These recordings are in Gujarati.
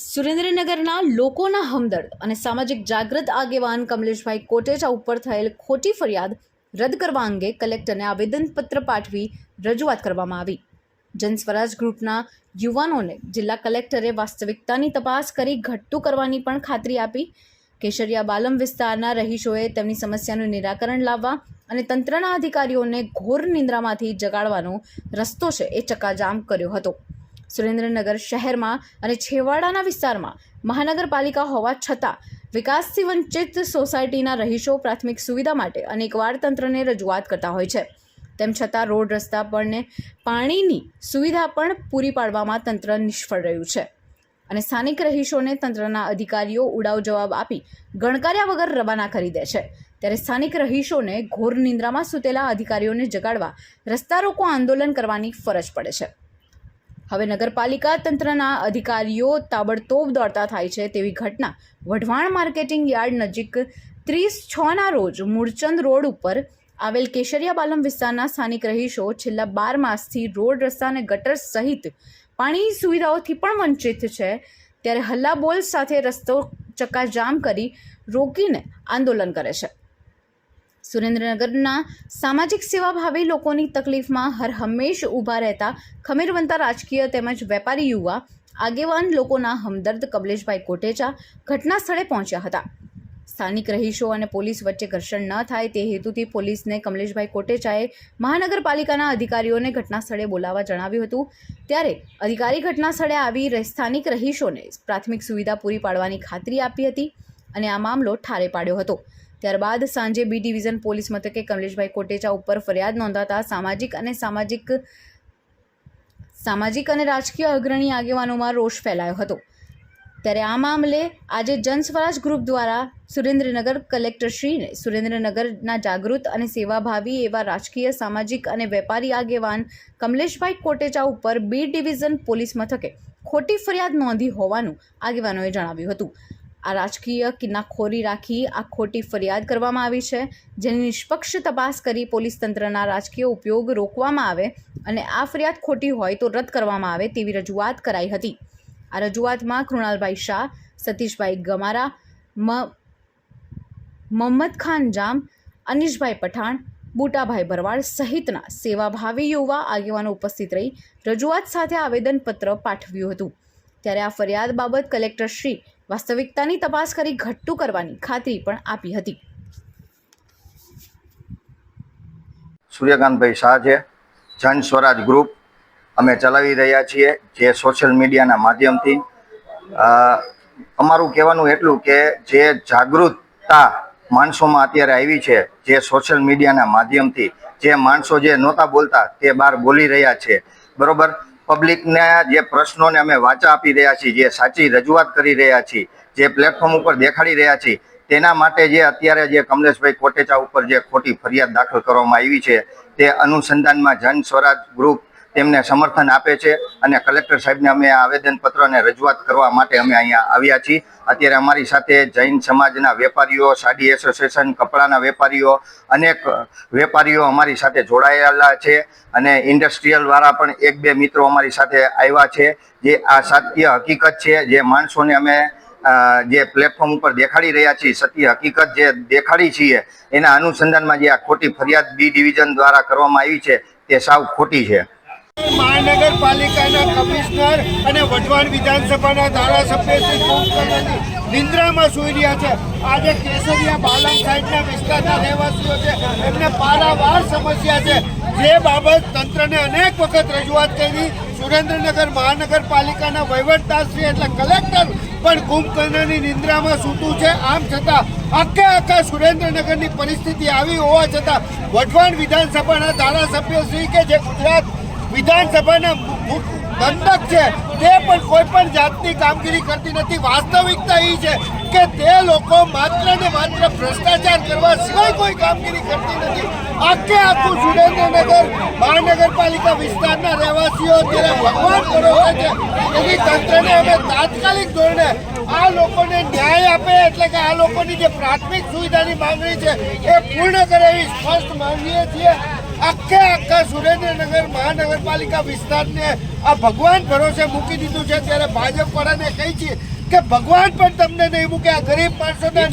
સુરેન્દ્રનગરના લોકોના હમદર્દ અને સામાજિક જાગૃત આગેવાન કમલેશભાઈ કોટેચા ઉપર થયેલ ખોટી ફરિયાદ રદ કરવા અંગે કલેક્ટરને આવેદનપત્ર પાઠવી રજૂઆત કરવામાં આવી. જનસ્વરાજ ગ્રુપના યુવાનોને જિલ્લા કલેક્ટરે વાસ્તવિકતાની તપાસ કરી ઘટતું કરવાની પણ ખાતરી આપી. કેશરિયા બાલમ વિસ્તારના રહીશોએ તેમની સમસ્યાનું નિરાકરણ લાવવા અને તંત્રના અધિકારીઓને ઘોર નિંદ્રામાંથી જગાડવાનો રસ્તો છે એ ચક્કાજામ કર્યો હતો. સુરેન્દ્રનગર શહેરમાં અને છેવાડાના વિસ્તારમાં મહાનગરપાલિકા હોવા છતાં વિકાસથી વંચિત સોસાયટીના રહીશો પ્રાથમિક સુવિધા માટે અનેકવાર તંત્રને રજૂઆત કરતા હોય છે. તેમ છતાં રોડ રસ્તા પરને પાણીની સુવિધા પણ પૂરી પાડવામાં તંત્ર નિષ્ફળ રહ્યું છે. અને સ્થાનિક રહીશોને તંત્રના અધિકારીઓ ઉડાવ જવાબ આપી ગણકાર્યા વગર રવાના કરી દે છે. ત્યારે સ્થાનિક રહીશોને ઘોર નિંદ્રામાં સૂતેલા અધિકારીઓને જગાડવા રસ્તા રોકો આંદોલન કરવાની ફરજ પડે છે. હવે નગરપાલિકા તંત્રના અધિકારીઓ તાબડતોબ દોડતા થાય છે તેવી ઘટના વઢવાણ માર્કેટિંગ યાર્ડ નજીક ત્રીસ છના રોજ મૂળચંદ રોડ ઉપર આવેલ કેશરિયા બાલમ વિસ્તારના સ્થાનિક રહીશો છેલ્લા બાર માસથી રોડ રસ્તા અને ગટર સહિત પાણી સુવિધાઓથી પણ વંચિત છે. ત્યારે હલ્લાબોલ સાથે રસ્તો ચક્કાજામ કરી રોકીને આંદોલન કરે છે. સુરેન્દ્રનગરના સામાજિક સેવાભાવી લોકોની તકલીફમાં હર હંમેશ ઊભા રહેતા ખમીરવંતા રાજકીય તેમજ વેપારી યુવા આગેવાન લોકોના હમદર્દ કમલેશભાઈ કોટેચા ઘટના સ્થળે પહોંચ્યા હતા. સ્થાનિક રહીશો અને પોલીસ વચ્ચે ઘર્ષણ ન થાય તે હેતુથી પોલીસને કમલેશભાઈ કોટેચાએ મહાનગરપાલિકાના અધિકારીઓને ઘટના સ્થળે બોલાવવા જણાવ્યું હતું. ત્યારે અધિકારી ઘટના સ્થળે આવી સ્થાનિક રહીશોને પ્રાથમિક સુવિધા પૂરી પાડવાની ખાતરી આપી હતી અને આ મામલો ઠારે પાડ્યો હતો. ત્યારબાદ સાંજે બી ડિવિઝન પોલીસ મથકે કમલેશભાઈ કોટેચા ઉપર ફરિયાદ નોંધાતા સામાજિક અને સામાજિક સામાજિક અને રાજકીય અગ્રણી આગેવાનોમાં રોષ ફેલાયો હતો. ત્યારે આ મામલે આજે જનસ્વરાજ ગ્રુપ દ્વારા સુરેન્દ્રનગર કલેક્ટરશ્રીને સુરેન્દ્રનગરના જાગૃત અને સેવાભાવી એવા રાજકીય, સામાજિક અને વેપારી આગેવાન કમલેશભાઈ કોટેચા ઉપર બી ડિવિઝન પોલીસ મથકે ખોટી ફરિયાદ નોંધી હોવાનું આગેવાનોએ જણાવ્યું હતું. આ રાજકીય કિન્નાખોરી રાખી આ ખોટી ફરિયાદ કરવામાં આવી છે, જેની નિષ્પક્ષ તપાસ કરી પોલીસ તંત્રના રાજકીય ઉપયોગ રોકવામાં આવે અને આ ફરિયાદ ખોટી હોય તો રદ કરવામાં આવે તેવી રજૂઆત કરાઈ હતી. આ રજૂઆતમાં કૃણાલભાઈ શાહ, સતીશભાઈ ગમારા મોહમ્મદ ખાન જામ, અનીશભાઈ પઠાણ, બુટાભાઈ ભરવાડ સહિતના સેવાભાવી યુવા આગેવાનો ઉપસ્થિત રહી રજૂઆત સાથે આવેદનપત્ર પાઠવ્યું હતું. ત્યારે આ ફરિયાદ બાબત કલેક્ટર શ્રી વાસ્તવિકતાની તપાસ કરી ઘટ્ટું કરવાની ખાતરી પણ આપી હતી. સૂર્યકાંતભાઈ શાહ છે જન સ્વરાજ ગ્રુપ અમે ચલાવી રહ્યા છીએ જે સોશિયલ મીડિયાના માધ્યમથી. અમારું કહેવાનું એટલું કે જે જાગૃતતા માણસોમાં અત્યારે આવી છે, જે સોશિયલ મીડિયાના માધ્યમથી, જે માણસો જે નહોતા બોલતા તે બહાર બોલી રહ્યા છે. બરોબર? પબ્લિકને જે પ્રશ્નોને અમે વાચા આપી રહ્યા છીએ, જે સાચી રજૂઆત કરી રહ્યા છીએ, જે પ્લેટફોર્મ ઉપર દેખાડી રહ્યા છીએ, તેના માટે જે અત્યારે જે કમલેશભાઈ કોટેચા ઉપર જે ખોટી ફરિયાદ દાખલ કરવામાં આવી છે, તે અનુસંધાનમાં જન સ્વરાજ ગ્રુપ તેમને સમર્થન આપે છે અને કલેક્ટર સાહેબને અમે આવેદનપત્ર અને રજૂઆત કરવા માટે અમે અહીંયા આવ્યા છીએ. અત્યારે અમારી સાથે જૈન સમાજના વેપારીઓ, સાડી એસોસિએશન, કપડાના વેપારીઓ, અનેક વેપારીઓ અમારી સાથે જોડાયેલા છે અને ઇન્ડસ્ટ્રીયલ વાળા પણ એક બે મિત્રો અમારી સાથે આવ્યા છે. જે આ સાત્ય હકીકત છે, જે માણસોને અમે જે પ્લેટફોર્મ ઉપર દેખાડી રહ્યા છીએ, સત્ય હકીકત જે દેખાડી છીએ, એના અનુસંધાનમાં જે આ ખોટી ફરિયાદ બી ડિવિઝન દ્વારા કરવામાં આવી છે, તે સાવ ખોટી છે. મહાનગરપાલિકાના કમિશનર અને વઢવાણ વિધાનસભાના ધારાસભ્ય શ્રી નિંદ્રામાં સૂઈ રહ્યા છે. આજે કેસરિયા બાલમ સાઈડના વિસ્તારના રહેવાસીઓ છે. એમને પારાવાર સમસ્યા છે. જે બાબત તંત્રને અનેક વખત રજૂઆત કરી. સુરેન્દ્રનગર મહાનગરપાલિકાના વહીવટદારશ્રી એટલે કલેક્ટર પણ કુંભકર્ણની નિંદ્રામાં સૂતું છે. આમ છતાં આખે આખા સુરેન્દ્રનગરની પરિસ્થિતિ આવી હોવા છતાં વઢવાણ વિધાનસભાના ધારાસભ્ય શ્રી કે જે ગુજરાત વિધાનસભાના દંડક છે, તે પણ કોઈ પણ જાતની કામગીરી કરતી નથી. વાસ્તવિકતા એ છે કે તે લોકો માત્ર ને માત્ર ભ્રષ્ટાચાર કરવા સિવાય કોઈ કામગીરી કરતી નથી. આખે આખું સુરેન્દ્રનગર મહાનગરપાલિકા વિસ્તારના રહેવાસીઓ અત્યારે ભગવાન ભરોસે છે. એની તંત્રને અમે તાત્કાલિક ધોરણે આ લોકોને ન્યાય આપે એટલે કે આ લોકોની જે પ્રાથમિક સુવિધાની માંગણી છે, એ પૂર્ણ કરે એવી સ્પષ્ટ માંગીએ છીએ. આખે આખા સુરેન્દ્રનગર મહાનગરપાલિકા વિસ્તારને આ ભગવાન ભરોસે મૂકી દીધું છે ત્યારે ભાજપ વાળાને કહી છે કે ભગવાન પણ તમને નહીં મૂકે આ ગરીબ માણસોના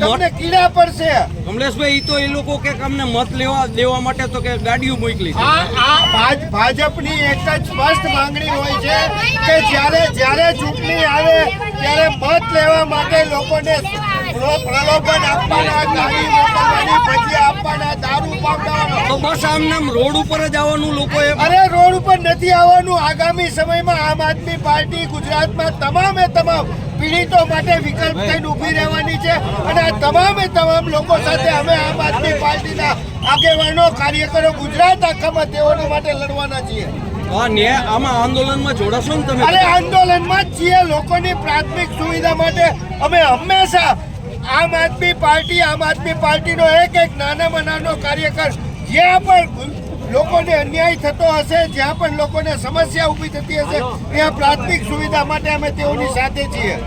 તમને કીડા પડશે. કમલેશભાઈ તો એ લોકો કે અમને મત લેવા દેવા માટે તો કે ગાડીઓ મોકલી આ ભાજપની એક જ સ્પષ્ટ માંગણી હોય છે કે જ્યારે જ્યારે ચૂંટણી આવે ત્યારે મત લેવા માટે લોકોને પ્રલોભન આપવાના ગાડી મોકલવાની ભજીયા આપવાના તો બસ આમ નામ રોડ ઉપર જ આવવાનું લોકો અરે રોડ ઉપર નથી આવવાનું. આગામી સમયમાં આમ આદમી પાર્ટી ગુજરાતમાં તમામે તમામ પીડિતો માટે વિકલ્પ થઈને ઊભી રહેવાની છે અને આ તમામે તમામ લોકો સાથે અમે આમ આદમી પાર્ટીના આગેવાનો કાર્યકરો ગુજરાત આખામાં તેઓને માટે લડવાના છીએ. આમાં આંદોલનમાં જોડાશો ને તમે? અરે આંદોલનમાં જ છીએ. લોકોની પ્રાથમિક સુવિધા માટે અમે હંમેશા આમ આદમી પાર્ટી, આમ આદમી પાર્ટીનો એક એક નાનામાં નાનો કાર્યકર, જ્યાં પણ લોકોને અન્યાય થતો હશે, જ્યાં પણ લોકોને સમસ્યા ઊભી થતી હશે, ત્યાં પ્રાથમિક સુવિધા માટે અમે તેઓની સાથે છીએ.